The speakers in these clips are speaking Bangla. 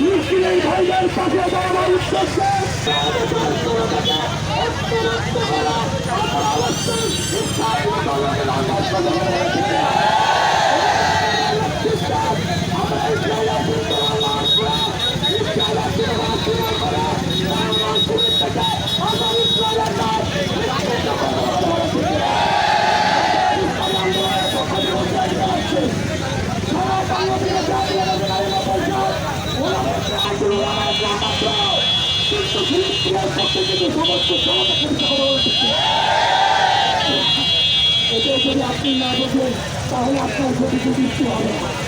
মুসলিম ভাইদের পাশে দাঁড়ানোর উদ্দেশ্যে অত্যন্ত এতে যদি আপনি না বোঝেন তাহলে আপনার ক্ষতি ক্ষতি হবে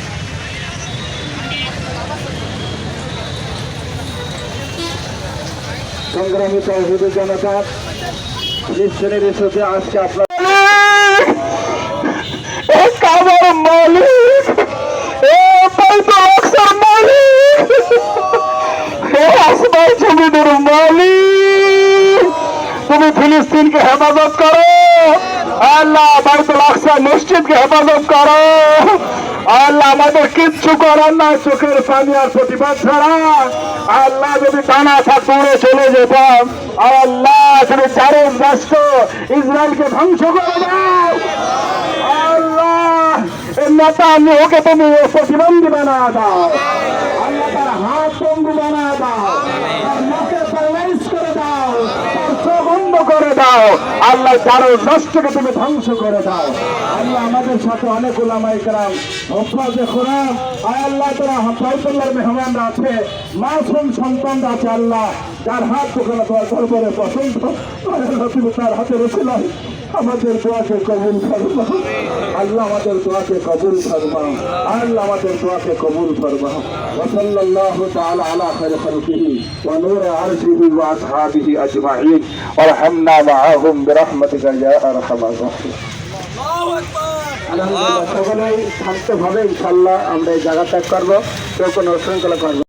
সংগ্রামী তহবিদ জনতা নিশ্চয়ের সাথে আজকে আপনার তুমি ফিলিস্তিনকে হেফাজত করো, আল্লাহ বাইতুল আকসা মসজিদকে হেফাজত করো। আল্লাহ আমাদের কিচ্ছু করার না চোখের পানি আর প্রতিবাদ ছাড়া। আল্লাহ যদি টানা থাকুরে চলে যেতাম আল্লাহ তুমি চারের রাষ্ট্র ইসরায়েলকে ধ্বংস করে দাও আল্লাহ নেতা আমি ওকে তুমি প্রতিবন্ধী বানা দাও। আল্লাহ তার হাত বানা দাও। করে দাও। চোখ বন্ধ করে দাও আল্লাহ যারো নষ্টকে তুমি ধ্বংস করে দাও আল্লাহ আমাদের সাথে অনেক ওলামাই কালাম হফাজে খোরাম আয় আল্লাহ তারা হাফাজুল্লাহর মেহমানরা আছে মাসুম সন্তানরা আছে আল্লাহ যার হাত দোকানে তোমার দরবারে পছন্দ আয় আল্লাহ তুমি তার হাতে রসিলাই আমাদের দোয়াকে কবুল ফরমা আল্লাহ আমাদের দোয়াকে কবুল ফরমা আল্লাহ আমাদের দোয়াকে কবুল ফরমা وصلى الله تعالى على خير خلقه ونور عرشه واصحابه اجمعين وارحمنا معهم برحمتك يا ارحم الراحمين আলহামদুলিল্লাহ সকলেই শান্তভাবে ইনশাল্লাহ আমরা এই জায়গা ত্যাগ করবো কেউ কোনো শৃঙ্খলা করবো